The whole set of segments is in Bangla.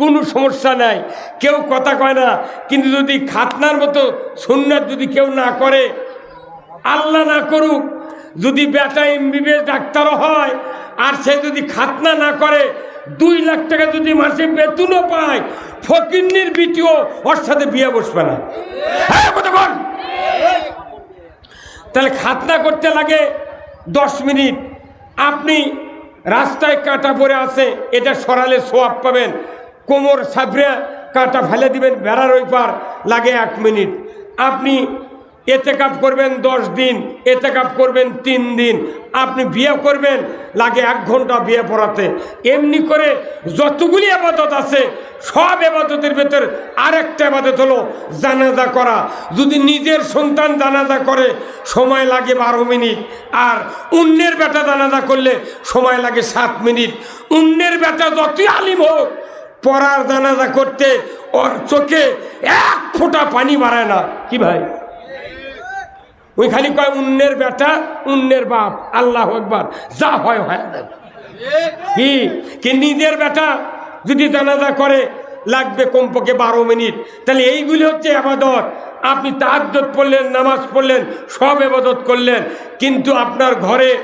কোনো সমস্যা নাই। কেউ কথা কয় না, কিন্তু যদি খাতনার মতো সুন্নাত যদি কেউ না করে, আল্লাহ না করুক, যদি বেটা এমবিবিএস ডাক্তারও হয়, আর সে যদি খাতনা না করে, দুই লাখ টাকা যদি মাসে বেতনও পায়, ফকিন্নির বিটিও ওর সাথে বিয়ে বসবে না। হ্যাঁ তাহলে খাতনা করতে লাগে দশ মিনিট। আপনি রাস্তায় কাঁটা পরে আছে, এটা সরালে সোয়াব পাবেন। কোমর সাবরে কাঁটা ফেলে দিবেন, বেড়ার ওই পার লাগে এক মিনিট। আপনি এতে কাপ করবেন দশ দিন, এতে কাপ করবেন তিন দিন। আপনি বিয়ে করবেন, লাগে এক ঘণ্টা বিয়ে পড়াতে। এমনি করে যতগুলি আবাদত আছে, সব আবাদতের ভেতর আরেকটা আবাদত হলো জানাজা করা। যদি নিজের সন্তান জানাজা করে, সময় লাগে বারো মিনিট। আর অন্যের বেটা জানাজা করলে সময় লাগে সাত মিনিট। অন্যের বেটা যতই আলিম হোক পড়ার জানাজা করতে ওর চোখে এক ফোঁটা পানি বাড়ায় না। কি ভাই? ওই খালি কয়, উন্নের বেটা, উন্নের বাপ, আল্লাহ একবার যা হয় হয়। কি? কি নিজের বেটা যদি জানাজা করে, লাগবে কমপক্ষে বারো মিনিট। তাহলে এইগুলি হচ্ছে আবাদত। আপনি তাহাজ্জত পড়লেন, নামাজ পড়লেন, সব আবাদত করলেন। কিন্তু আপনার ঘরে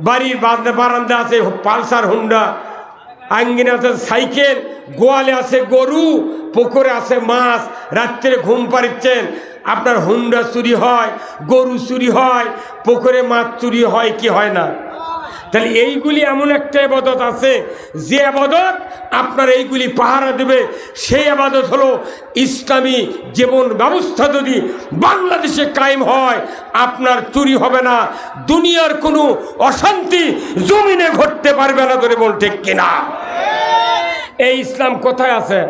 বাড়ির বারান্দা আছে, পালসার হুন্ডা। আঙ্গিনে আছে সাইকেল, গোয়ালে আছে গরু, পুকুরে আছে মাছ, রাত্রে ঘুম পাড়িচ্ছেন। আপনার হুন্ডা চুরি হয়, গরু চুরি হয়, পুকুরে মাছ চুরি হয় কি হয় না? তাহলে এইগুলি এমন একটা আবাদত আছে, যে আবাদত আপনার এইগুলি পাহারা দেবে। সেই আবাদত হলো ইসলামী জীবন ব্যবস্থা যদি বাংলাদেশে কায়েম হয়, আপনার চুরি হবে না, দুনিয়ার কোনো অশান্তি জমিনে ঘটতে পারবে না ধরে বল ঠিক কিনা? এই ইসলাম কোথায় আছে?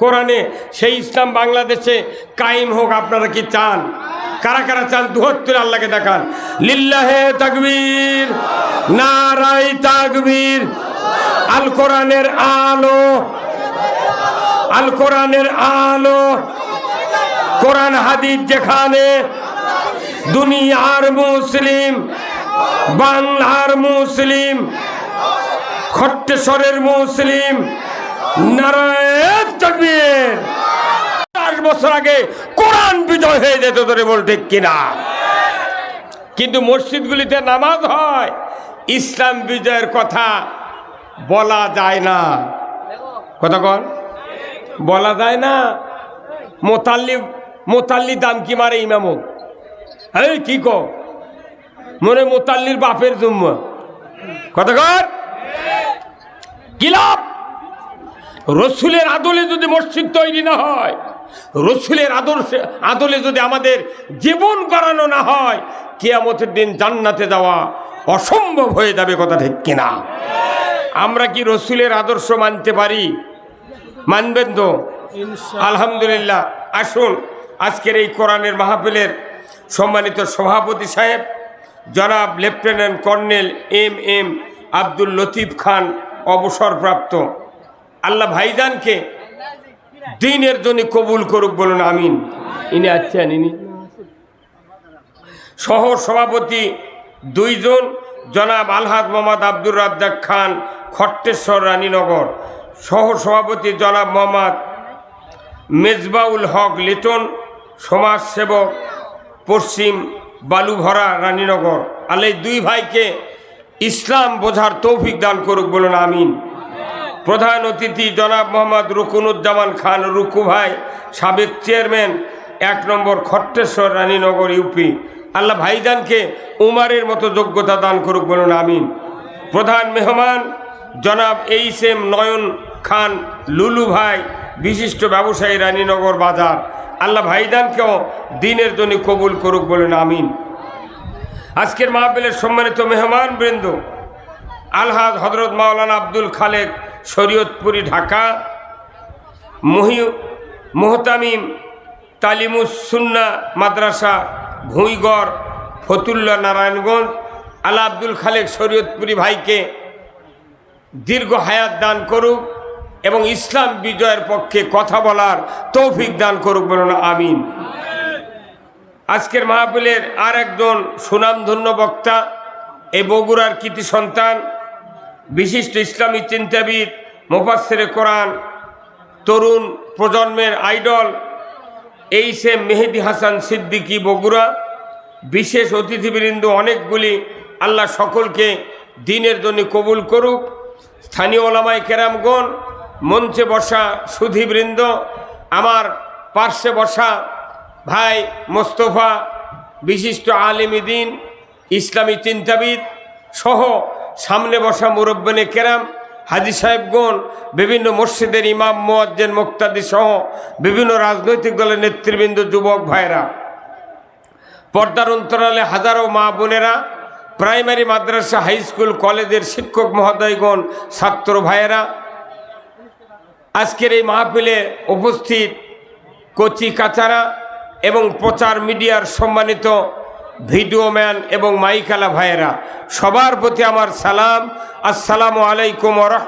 কোরআনে সেই ইসলাম বাংলাদেশে কায়েম হোক, আপনারা কি চান? কারা কারা চান? দুহত্তর আল্লাহকে দেখান। লিল্লাহে তাকবীর নারাই তাকবীর আল কোরআনের আলো আল কোরআনের আলো, কোরআন হাদিস যেখানে দুনিয়ার মুসলিম, বাংলার মুসলিম, খট্টেশ্বরের মুসলিম নারায়ণ তাকবীর চার বছর আগে কোরআন বিজয় হয়ে যেত ধরে বল ঠিক কিনা। কিন্তু মসজিদগুলিতে নামাজ হয়, ইসলাম বিজয়ের কথা বলা যায় না। কথা কন। বলা যায় না। মোতাল্লি মোতাল্লি দাম কি মারে ইমামক এই কি ক? মনে মোতাল্লির বাপের জুম্ম। কথা কর রসুলের আদলে যদি মসজিদ তৈরি না হয় রসুলের আদর্শে আদলে যদি আমাদের জীবন করানো না হয় কেয়ামতের দিন জান্নাতে যাওয়া অসম্ভব হয়ে যাবে কথা ঠিক কিনা? আমরা কি রসুলের আদর্শ মানতে পারি? মানবেন তো? আলহামদুলিল্লাহ। আসুন আজকের এই কোরআনের মাহফিলের সম্মানিত সভাপতি সাহেব জনাব lieutenant colonel M M Abdul Latif Khan অবসরপ্রাপ্ত। আল্লাহ ভাইজানকে দিনের জন্য কবুল করুক বলুন, আমিন। ইনি আছেন, ইনি। সহ সভাপতি দুইজন, জনাব আলহাদ মোহাম্মদ আব্দুর রাজ্জাক খান, খট্টেশ্বর রানীনগর। সহ সভাপতি জনাব মোহাম্মদ মেজবাউল হক লিটন, সমাজসেবক, পশ্চিম বালুভরা রানীনগর। আলে দুই ভাইকে ইসলাম বোঝার তৌফিক দান করুক বলুন, আমিন। প্রধান অতিথি জনাব মোহাম্মদ রুকুনুজ্জামান খান রুকু ভাই, সাবেক চেয়ারম্যান, এক নম্বর খট্টেশ্বর রানীনগর ইউপি। আল্লাহ ভাইজানকে উমারের মতো যোগ্যতা দান করুক বলুন, আমিন। প্রধান মেহমান জনাব এইচ এম নয়ন খান লুলু ভাই, বিশিষ্ট ব্যবসায়ী রানীনগর বাজার। আল্লাহ ভাইদানকেও দিনের জন্য কবুল করুক বলুন, আমিন। আজকের মাহবিলের সম্মানিত মেহমান বৃন্দ আলহাজ হজরত মাওলানা আব্দুল খালেক শরীয়তপুরি ঢাকা, মহি, মোহতামিম তালিমুসুন্না মাদ্রাসা, ভুঁইগড়, ফতুল্লা নারায়ণগঞ্জ, আলা আব্দুল খালেক শরীয়তপুরি ভাইকে দীর্ঘ হায়াত দান করুক এবং ইসলাম বিজয়ের পক্ষে কথা বলার তৌফিক দান করুক বলুন, আমিন। আজকের মাহফিলের আর একজন সুনামধন্য বক্তা এই বগুড়ার কৃতি সন্তান, বিশিষ্ট ইসলামী চিন্তাবিদ মোফাসের কোরআন, তরুণ প্রজন্মের আইডল এই সে মেহেদি হাসান সিদ্দিকী বগুড়া, বিশেষ অতিথিবৃন্দ অনেকগুলি, আল্লাহ সকলকে দিনের জন্য কবুল করুক। স্থানীয় ওলামাই কেরামগণ, মঞ্চে বসা সুধীবৃন্দ, আমার পার্শ্বে বসা ভাই মোস্তফা, বিশিষ্ট আলিমী দিন, ইসলামী চিন্তাবিদ সহ সামনে বসা মুরব্বনে কেরাম হাজি সাহেবগণ, বিভিন্ন মসজিদের ইমাম, মোয়াজ্জেন, মুক্তাদি সহ বিভিন্ন রাজনৈতিক দলের নেতৃবৃন্দ, যুবক ভাইরা পর্দার অন্তরালে হাজারো মা বোনেরা, প্রাইমারি মাদ্রাসা, হাই স্কুল, কলেজের শিক্ষক মহোদয়গণ, ছাত্র ভাইয়েরা, আজকের এই মাহফিলে উপস্থিত কচি কাচারা এবং প্রচার মিডিয়ার সম্মানিত ভিডিও ম্যান এবং মাইকালা ভাইয়েরা, সবার প্রতি আমার সালাম। আসসালামু আলাইকুম রহ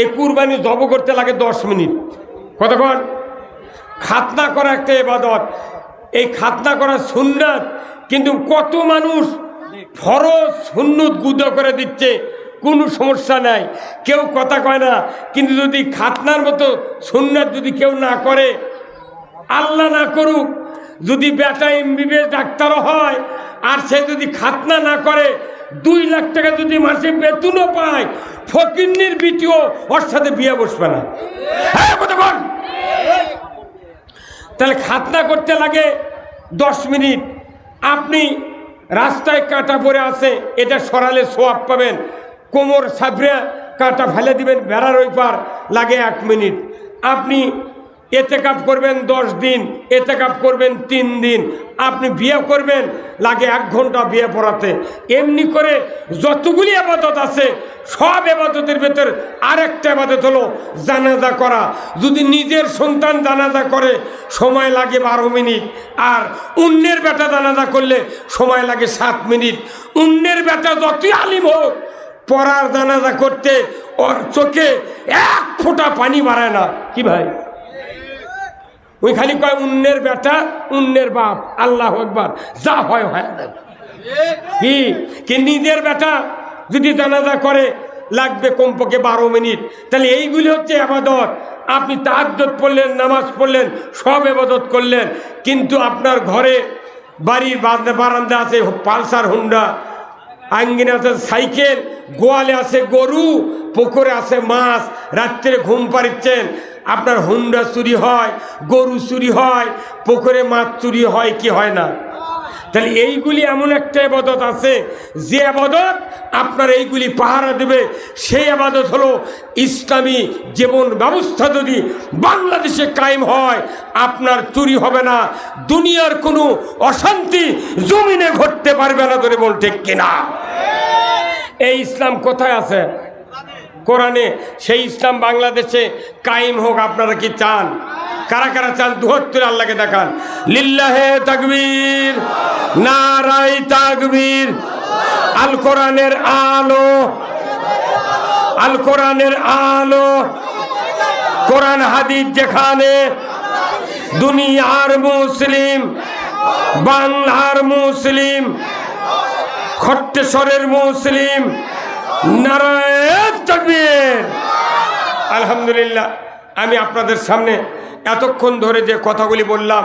এই কুরবানি জব করতে লাগে দশ মিনিট। কতক্ষণ? খাতনা করা একটা এবাদত এই খাতনা করা সুন্নাত, কিন্তু কত মানুষ ফরজ সুন্নত গুদ করে দিচ্ছে, কোনো সমস্যা নাই। কেউ কথা কয় না, কিন্তু যদি খাতনার মতো সুন্নাত যদি কেউ না করে, আল্লাহ না করুক যদি বেটা এমবিবিএস ডাক্তারও হয়, আর সে যদি খাতনা না করে, দুই লাখ টাকা যদি মাসে বেতনও পায়, ফকিন্নির বিটিও ওর সাথে বিয়ে বসবে না। হ্যাঁ তাহলে খাতনা করতে লাগে দশ মিনিট। আপনি রাস্তায় কাঁটা পড়ে আছে, এটা সরালে সোয়াব পাবেন। কোমর সাবরে কাঁটা ফেলে দিবেন, বেড়ার ওই পার লাগে এক মিনিট। আপনি এতে কাপ করবেন দশ দিন এতে কাপ করবেন তিন দিন। আপনি বিয়ে করবেন, লাগে এক ঘণ্টা বিয়ে পড়াতে। এমনি করে যতগুলি আবাদত আছে, সব আবাদতের ভেতর আরেকটা আবাদত হলো জানাজা করা। যদি নিজের সন্তান জানাজা করে, সময় লাগে বারো মিনিট। আর অন্যের বেটা জানাজা করলে সময় লাগে সাত মিনিট। অন্যের বেটা যতই আলিম হোক, পড়ার জানাজা করতে ওর চোখে এক ফোঁটা পানি বাড়ায় না। কি ভাই? ওই খালি কয়, উন্নের বেটা, উন্নের বাপ, আল্লাহ একবার যা হয় হয়। কি? কি নিজের বেটা যদি জানাজা করে, লাগবে কমপক্ষে বারো মিনিট। তাহলে এইগুলি হচ্ছে আবাদত। আপনি তাহাজ্জত পড়লেন, নামাজ পড়লেন, সব আবাদত করলেন। কিন্তু আপনার ঘরে বাড়ির বারান্দা আছে, পালসার হুন্ডা, আঙ্গিনে আছে, সাইকেল, গোয়ালে আছে গরু, পুকুরে আছে মাছ, রাত্রে ঘুম পাড়িচ্ছেন। আপনার হুন্ডা চুরি হয়, গরু চুরি হয়, পুকুরে মাছ চুরি হয় কি হয় না? তাহলে এইগুলি এমন একটা আবাদত আছে, যে আবাদত আপনার এইগুলি পাহারা দেবে। সেই আবাদত হলো ইসলামী জীবন ব্যবস্থা যদি বাংলাদেশে কায়েম হয়, আপনার চুরি হবে না, দুনিয়ার কোনো অশান্তি জমিনে ঘটতে পারবে না ধরে বল ঠিক কিনা? এই ইসলাম কোথায় আছে? কোরআনে সেই ইসলাম বাংলাদেশে কায়েম হোক, আপনারা কি চান? কারা কারা চান? দুহত্তর আল্লাহকে দেখান। লিল্লাহে তাকবীর নারাই তাকবীর আল কোরআনের আলো আল কোরআনের আলো, কোরআন হাদিস যেখানে দুনিয়ার মুসলিম, বাংলার মুসলিম, খট্টেশ্বরের মুসলিম নারায়ণ আলহামদুলিল্লাহ, আমি আপনাদের সামনে এতক্ষণ ধরে যে কথাগুলি বললাম,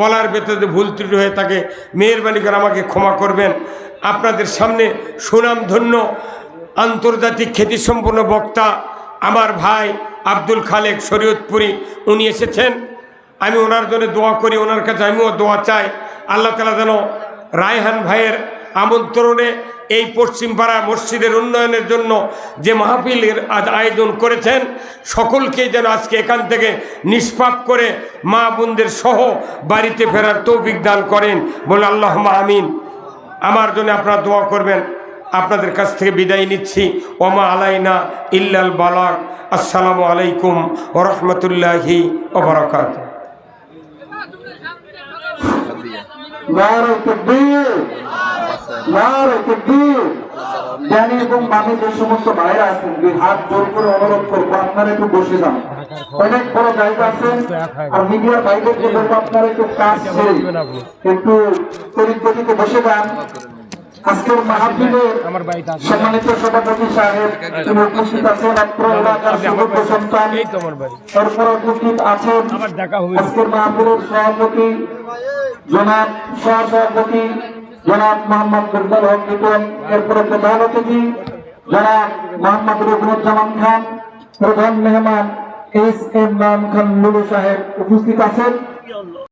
বলার ভেতরে ভুল ত্রুটি হয়ে থাকে মেহরবানি করে আমাকে ক্ষমা করবেন। আপনাদের সামনে সুনাম ধন্য আন্তর্জাতিক খ্যাতিসম্পন্ন বক্তা আমার ভাই আব্দুল খালেক শরীয়তপুরি, উনি এসেছেন। আমি ওনার জন্য দোয়া করি, ওনার কাছে আমিও দোয়া চাই। আল্লাহ তালা যেন রায়হান ভাইয়ের আমন্ত্রণে এই পশ্চিমপাড়া মসজিদের উন্নয়নের জন্য যে মাহফিলের আজ আয়োজন করেছেন সকলকে যেন আজকে এখান থেকে নিষ্পাপ করে মা বোনদের সহ বাড়িতে ফেরার তৌফিক দান করেন। বলে আল্লাহ আমিন। আমার জন্য আপনারা দোয়া করবেন। আপনাদের কাছ থেকে বিদায় নিচ্ছি। ওমা আলাইনা ইল্লাল বালাক আসসালামু আলাইকুম ওরহমতুল্লাহি ওবরাকাত নারে তকবীর নারে এবং বামে যে সমস্ত ভাইরা আছেন দুই হাত জোর করে অনুরোধ করব আপনারা একটু বসে যান। অনেক বড় জায়গা আছে আর মিডিয়ার ভাইদেরকে বলব আপনারা একটু কাজ একটু তরিত গতিতে বসে যান। আজকের মাহফিলের সম্মানিত সভাপতি সাহেব উপস্থিত আছেন সন্তান উপস্থিত আজকের মাহফিলের সভাপতি জনাব সহসভাপতি জনাব মোহাম্মদ গুলজার হক লিটন এরপরে প্রধান অতিথি জনাব মোহাম্মদ রঘুজ্জামান খান প্রধান মেহমান এস এম নাম খান লুলু সাহেব উপস্থিত আছেন